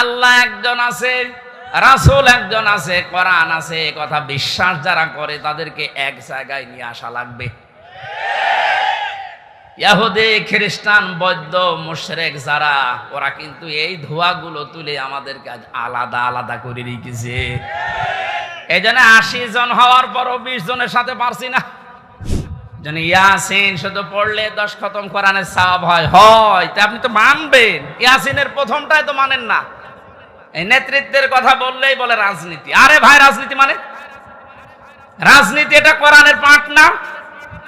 আল্লাহ একজন আছে, রাসূল একজন আছে, কোরআন আছে কথা বিশ্বাস যারা করে তাদেরকে এক জায়গায় নিয়ে আসা লাগবে। খ্রিস্টান, বৌদ্ধ, মুশরেক যারা, ওরা কিন্তু এই ধোঁয়াগুলো তুলে আমাদেরকে আলাদা আলাদা করে রেখেছে। এই জন্য আশি জন হওয়ার পরও বিশ জনের সাথে পারছি না। যেন ইয়াসিন শুধু পড়লে দশ খতম কোরআনের সাব হয় হয়। তা আপনি তো মানবেন। ইয়াসিনের প্রথমটাই তো মানেন না। এই নেতৃত্বের কথা বললেই বলে রাজনীতি। আরে ভাই, রাজনীতি মানে? রাজনীতি এটা কোরআনের পাঠ না।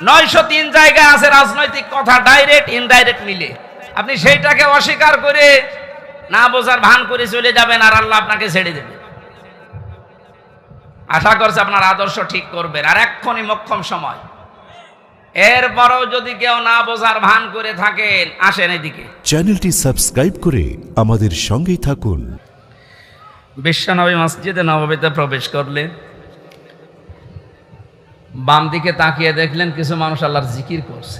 নয়শো তিন জায়গায় আছে রাজনৈতিক কথা, ডাইরেক্ট, ইনডাইরেক্ট মিলে। আপনি সেইটাকে অস্বীকার করে না বোঝার ভান করে চলে যাবেন আর আল্লাহ আপনাকে ছেড়ে দেবে। আশা করছে আপনার আদর্শ ঠিক করবেন। আর এক্ষণই মক্ষম সময়। এরপরও যদি কেউ না বোঝার ভান করে থাকেন আসেন এদিকে। চ্যানেলটি সাবস্ক্রাইব করে আমাদের সঙ্গেই থাকুন। বিশ্বনবী মসজিদে নববীতে প্রবেশ করলেন। বাম দিকে তাকিয়ে দেখলেন কিছু মানুষ আল্লাহর জিকির করছে।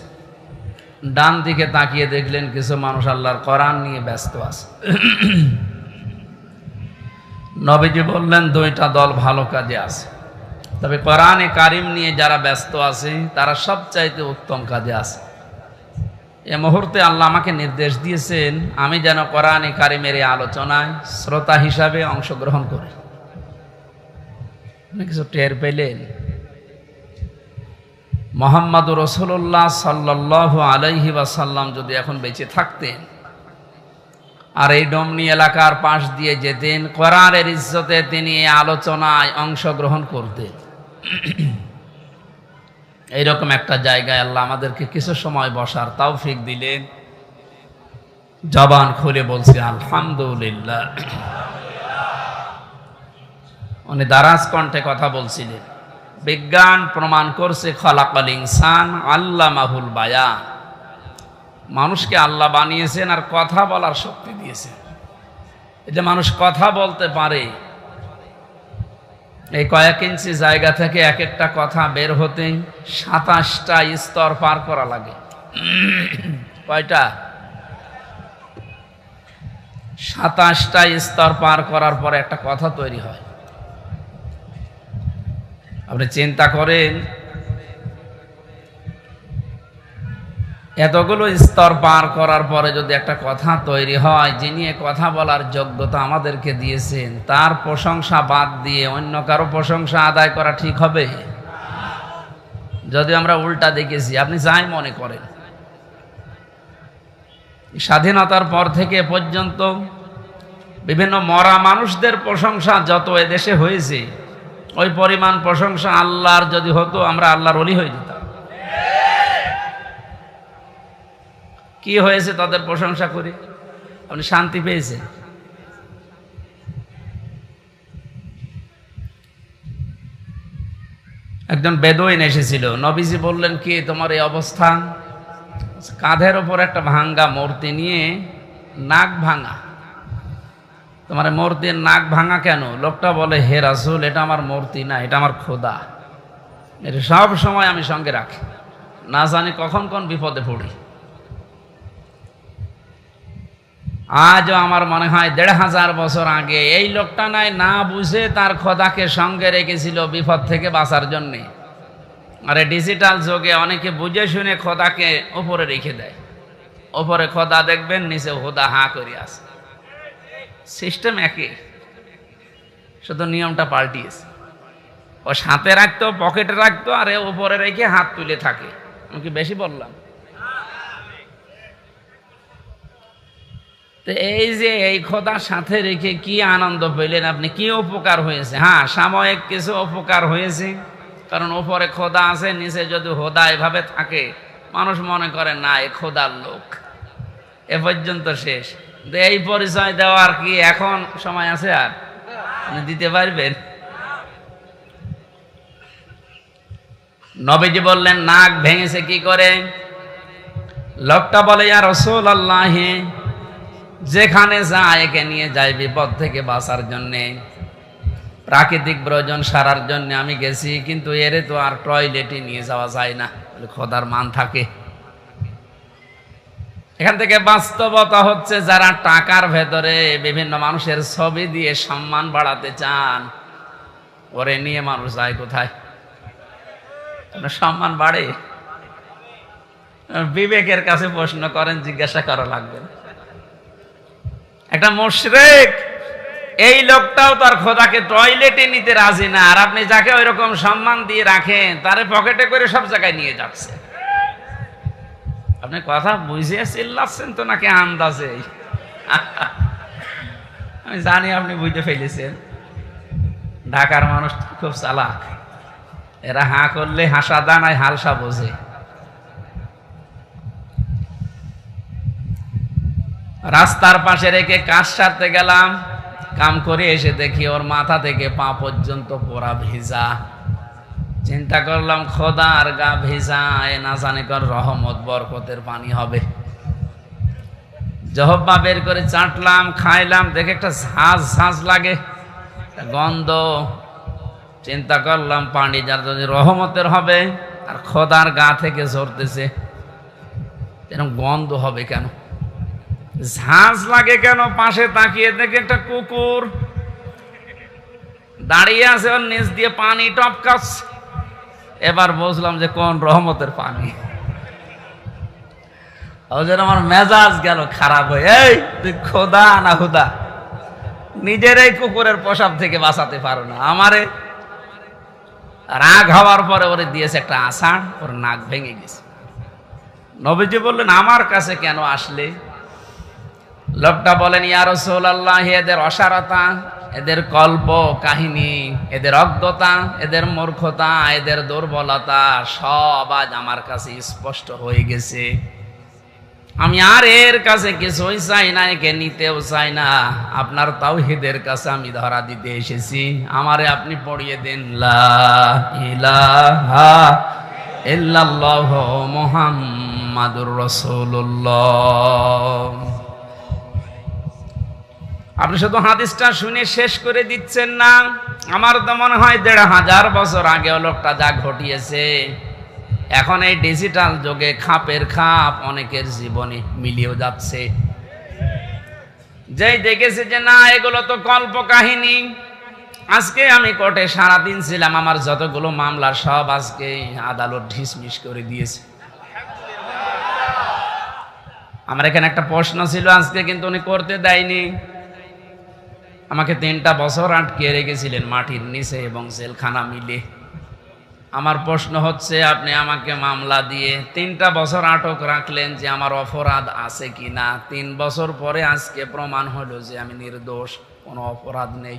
ডান দিকে তাকিয়ে দেখলেন কিছু মানুষ আল্লাহর কোরআন নিয়ে ব্যস্ত আছে। নবীজি বললেন দুইটা দল ভালো কাজে আছে। তবে কোরআনে কারিম নিয়ে যারা ব্যস্ত আছে, তারা সবচাইতে উত্তম কাজে আছে। এ মুহূর্তে আল্লাহ আমাকে নির্দেশ দিয়েছেন, আমি যেন কোরআনে কারিমের এই আলোচনায় শ্রোতা হিসাবে অংশগ্রহণ করি। কিছু টের পেলেন? মোহাম্মদ রসুল্লাহ সাল্লাহ আলাইহি ওয়াসাল্লাম যদি এখন বেঁচে থাকতেন, আর এই ডমনি এলাকার পাশ দিয়ে যেতেন, কোরআনের ইজ্জতে তিনি এই আলোচনায় অংশগ্রহণ করতেন। এইরকম একটা জায়গায় আল্লাহ আমাদেরকে কিছু সময় বসার তৌফিক দিলেন। জবান খুলে বলছে, আলহামদুলিল্লাহ। উনি দারাজ কণ্ঠে কথা বলছিলেন, বিজ্ঞান প্রমাণ করছে খলাকাল ইনসান আল্লাহ মাহুল বায়া মানুষকে আল্লাহ বানিয়েছেন আর কথা বলার শক্তি দিয়েছেন। এই যে মানুষ কথা বলতে পারে এই কয়েক ইঞ্চি জায়গা থেকে এক একটা কথা বের হতে সাতাশটা স্তর পার করা লাগে। কয়টা? সাতাশটা স্তর পার করার পরে একটা কথা তৈরি হয়। আপনি চিন্তা করেন এতগুলো স্তর পার করার পরে যদি একটা কথা তৈরি হয়, যিনি কথা বলার যোগ্যতা আমাদেরকে দিয়েছেন, তার প্রশংসা বাদ দিয়ে অন্য কারও প্রশংসা আদায় করা ঠিক হবে? যদি আমরা উল্টা দেখেছি, আপনি যাই মনে করেন। স্বাধীনতার পর থেকে পর্যন্ত বিভিন্ন মরা মানুষদের প্রশংসা যত এদেশে হয়েছে, ওই পরিমাণ প্রশংসা আল্লাহর যদি হতো, আমরা আল্লাহর অলি হয়ে যেতাম। কি হয়েছে তাদের প্রশংসা করে? আপনি শান্তি পেয়েছেন? একজন বেদইন এসেছিল। নবীজি বললেন, কি তোমার এই অবস্থা কাঁধের ওপর একটা ভাঙ্গা মূর্তি নিয়ে নাক ভাঙা। তোমার মূর্তির নাক ভাঙা কেন? লোকটা বলে, হে রাসুল, এটা আমার মূর্তি না, এটা আমার খোদা। এটা সব সময় আমি সঙ্গে রাখি। না জানি কখন কোন বিপদে পড়ি। আজও আমার মনে হয় দেড় হাজার বছর আগে এই লোকটা নাই, না বুঝে তার খোদাকে সঙ্গে রেখেছিল বিপদ থেকে বাঁচার জন্যে। আরে ডিজিটাল যুগে অনেকে বুঝে শুনে খোদাকে ওপরে রেখে দেয়। ওপরে খোদা দেখবেন, নিচে হোদা হাঁ করে আসে সিস্টেম একই। শুধু নিয়মটা পাল্টিয়েছে। ও সাথে রাখতো, পকেটে রাখতো, আর ওপরে রেখে হাত তুলে থাকে। আমি কি বেশি বললাম? তো এই যে এই খোদার সাথে রেখে কি আনন্দ পেলেন আপনি? কি উপকার হয়েছে? হ্যাঁ সাময়িক কিছু উপকার হয়েছে। কারণ ওপরে খোদা আছে, নিচে যদি হোদা এভাবে থাকে, মানুষ মনে করে, না, এ খোদার লোক। এ পর্যন্ত শেষ। এই পরিচয় দেওয়ার কি এখন সময় আছে আর? দিতে পারবেন? নবীজি বললেন, নাক ভেঙেছে কি করে? লোকটা বলে আর রসুল আল্লাহে যেখানে যায়, একে নিয়ে যায় বিপদ থেকে বাঁচার জন্যে। প্রাকৃতিক প্রয়োজন সারার জন্য আমি গেছি, কিন্তু এরে তো আর টয়লেটে নিয়ে যাওয়া যায় না। খোদার মান থাকে। এখান থেকে বাস্তবতা হচ্ছে যারা টাকার ভেতরে বিভিন্ন মানুষের ছবি দিয়ে সম্মান বাড়াতে চান, ওরে নিয়ে মানুষ যায় কোথায়? সম্মান বাড়ে? বিবেকের কাছে প্রশ্ন করেন, জিজ্ঞাসা করা লাগবে। না। একটা মুশরেক, এই লোকটাও তার খোদাকে টয়লেটে নিতে রাজি না, আর আপনি যাকে ওই রকম সম্মান দিয়ে রাখেন, তারে পকেটে করে সব জায়গায় নিয়ে যাচ্ছে। আপনি কথা বুঝিয়ে চিল্লাচ্ছেন তো নাকি আন্দাজে? আমি জানি আপনি বুঝতে ফেলেছেন। ঢাকার মানুষ খুব চালাক। এরা হাঁ করলে হাসা দানায় হালসা বোঝে। রাস্তার পাশে রেখে কাজ সারতে গেলাম। কাম করে এসে দেখি ওর মাথা থেকে পা পর্যন্ত পোড়া ভিজা। চিন্তা করলাম খোদা আর গা ভিজা, এ না জানি কর রহমত, বরকতের পানি হবে। জহব্বা বের করে চাটলাম, খাইলাম, দেখে একটা ঝাঁঝ ঝাঁঝ লাগে। গন্ধ। চিন্তা করলাম, পানি যার যদি রহমতের হবে, আর খোদার গা থেকে ঝরতেছে। এরকম গন্ধ হবে কেন? ঝাঁঝ লাগে কেন? পাশে তাকিয়ে দেখে একটা কুকুর। দাঁড়িয়ে আছে ওর নিচ দিয়ে পানি টপকাচ্ছে। এবার বুঝলাম যে কোন রহমতের পানি। ওদের আমার মেজাজ গেল খারাপ হয়ে। এই, তুই খোদা না খুদা নিজের এই কুকুরের পোশাক থেকে বাঁচাতে পারো না। আমারে রাগ হওয়ার পরে ওরে দিয়েছে একটা আষাঢ় ওর নাক ভেঙে গেছে। নবীজি বললেন, আমার কাছে কেন আসলে? লোকটা বলেন ইয়ার আল্লাহ এদের অসারতা, এদের কল্প, কাহিনী, এদের অজ্ঞতা, এদের মূর্খতা, এদের দুর্বলতা সব আজ আমার কাছে স্পষ্ট হয়ে গেছে। আমি আর এর কাছে কিছুই চাই না, একে নিতেও চাই না। আপনার তাওহিদের কাছে আমি ধরা দিতে এসেছি। আমারে আপনি পড়িয়ে দেন, লা ইলাহা ইল্লাল্লাহ মুহাম্মাদুর রাসূলুল্লাহ। আপনি শুধু হাদিসটা শুনে শেষ করে দিচ্ছেন না। আমার তো মনে হয় দেড় হাজার বছর আগে লোকটা যা ঘটিয়েছে, এখন এই ডিজিটাল যুগে খাপের খাপ অনেকের জীবনে মিলিয়েও যাচ্ছে। যেই দেখেছে যে না, এগুলো তো কল্প কাহিনী আজকে আমি কোর্টে সারাদিন ছিলাম, আমার যতগুলো মামলা সব আজকে আদালত ঢিসমিস করে দিয়েছে। আমার এখানে একটা প্রশ্ন ছিল, আজকে কিন্তু উনি করতে দেয়নি। আমাকে তিনটা বছর আটকে রেখেছিলেন মাটির নিচে এবং জেলখানা মিলে। আমার প্রশ্ন হচ্ছে, আপনি আমাকে মামলা দিয়ে তিনটা বছর আটক রাখলেন যে আমার অপরাধ আছে কি না তিন বছর পরে আজকে প্রমাণ হলো যে আমি নির্দোষ, কোনো অপরাধ নেই।